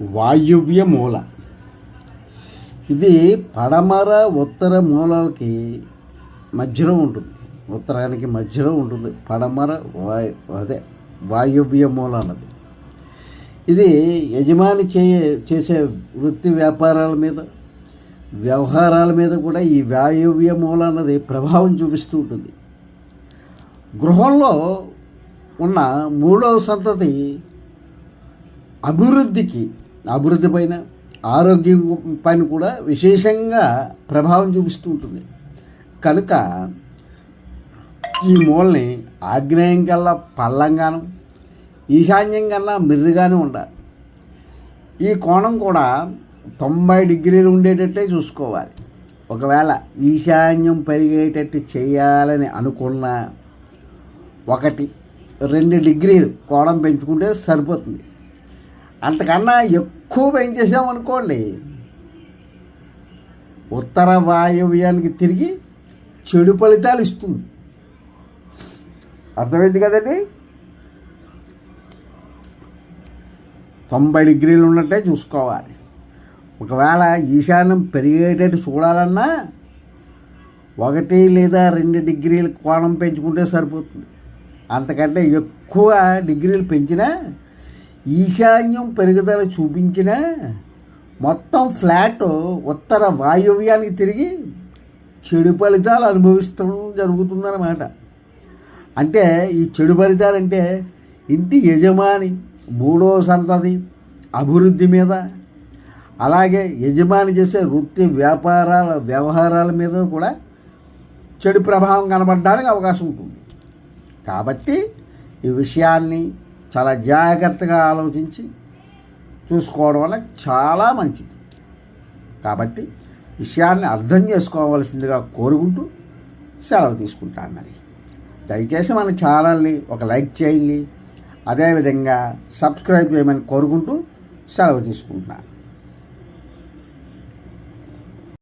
వాయువ్య మూల. ఇది పడమర ఉత్తర మూలలకి మధ్యలో ఉంటుంది. ఉత్తరానికి మధ్యలో ఉంటుంది. పడమర వాయు అదే వాయువ్య మూల అన్నది. ఇది యజమాని చేయ చేసే వృత్తి వ్యాపారాల మీద వ్యవహారాల మీద కూడా ఈ వాయువ్య మూల అన్నది ప్రభావం చూపిస్తూ ఉంటుంది. గృహంలో ఉన్న మూడవ సంతతి అభివృద్ధికి అభివృద్ధి పైన ఆరోగ్యం పైన కూడా విశేషంగా ప్రభావం చూపిస్తూ ఉంటుంది. కనుక ఈ మూలని ఆగ్నేయం కల్లా పల్లంగాను ఈశాన్యం కన్నా మిర్రిగానే ఉండాలి. ఈ కోణం కూడా తొంభై డిగ్రీలు ఉండేటట్టే చూసుకోవాలి. ఒకవేళ ఈశాన్యం పెరిగేటట్టు చేయాలని అనుకున్న ఒకటి రెండు డిగ్రీలు కోణం పెంచుకుంటే సరిపోతుంది. అంతకన్నా ఎక్కువ పెంచేసామనుకోండి ఉత్తర వాయువ్యానికి తిరిగి చెడు ఫలితాలు ఇస్తుంది. అర్థమైంది కదండి? తొంభై డిగ్రీలు ఉన్నట్టే చూసుకోవాలి. ఒకవేళ ఈశాన్యం పెరిగేటట్టు చూడాలన్నా ఒకటి లేదా రెండు డిగ్రీల కోణం పెంచుకుంటే సరిపోతుంది. అంతకంటే ఎక్కువ డిగ్రీలు పెంచినా ఈశాన్యం పెరుగుదల చూపించినా మొత్తం ఫ్లాట్ ఉత్తర వాయువ్యానికి తిరిగి చెడు ఫలితాలు అనుభవిస్తడం జరుగుతుందన్నమాట. అంటే ఈ చెడు ఫలితాలు అంటే ఇంటి యజమాని మూడో సంతతి అభివృద్ధి మీద అలాగే యజమాని చేసే వృత్తి వ్యాపారాల వ్యవహారాల మీద కూడా చెడు ప్రభావం కనబడడానికి అవకాశం ఉంటుంది. కాబట్టి ఈ విషయాన్ని చాలా జాగ్రత్తగా ఆలోచించి చూసుకోవడం వల్ల చాలా మంచిది. కాబట్టి విషయాన్ని అర్థం చేసుకోవాల్సిందిగా కోరుకుంటూ సెలవు తీసుకుంటాను మరి. దయచేసి మన ఛానల్ని ఒక లైక్ చేయండి. అదేవిధంగా సబ్స్క్రైబ్ చేయమని కోరుకుంటూ సెలవు తీసుకుంటున్నాను.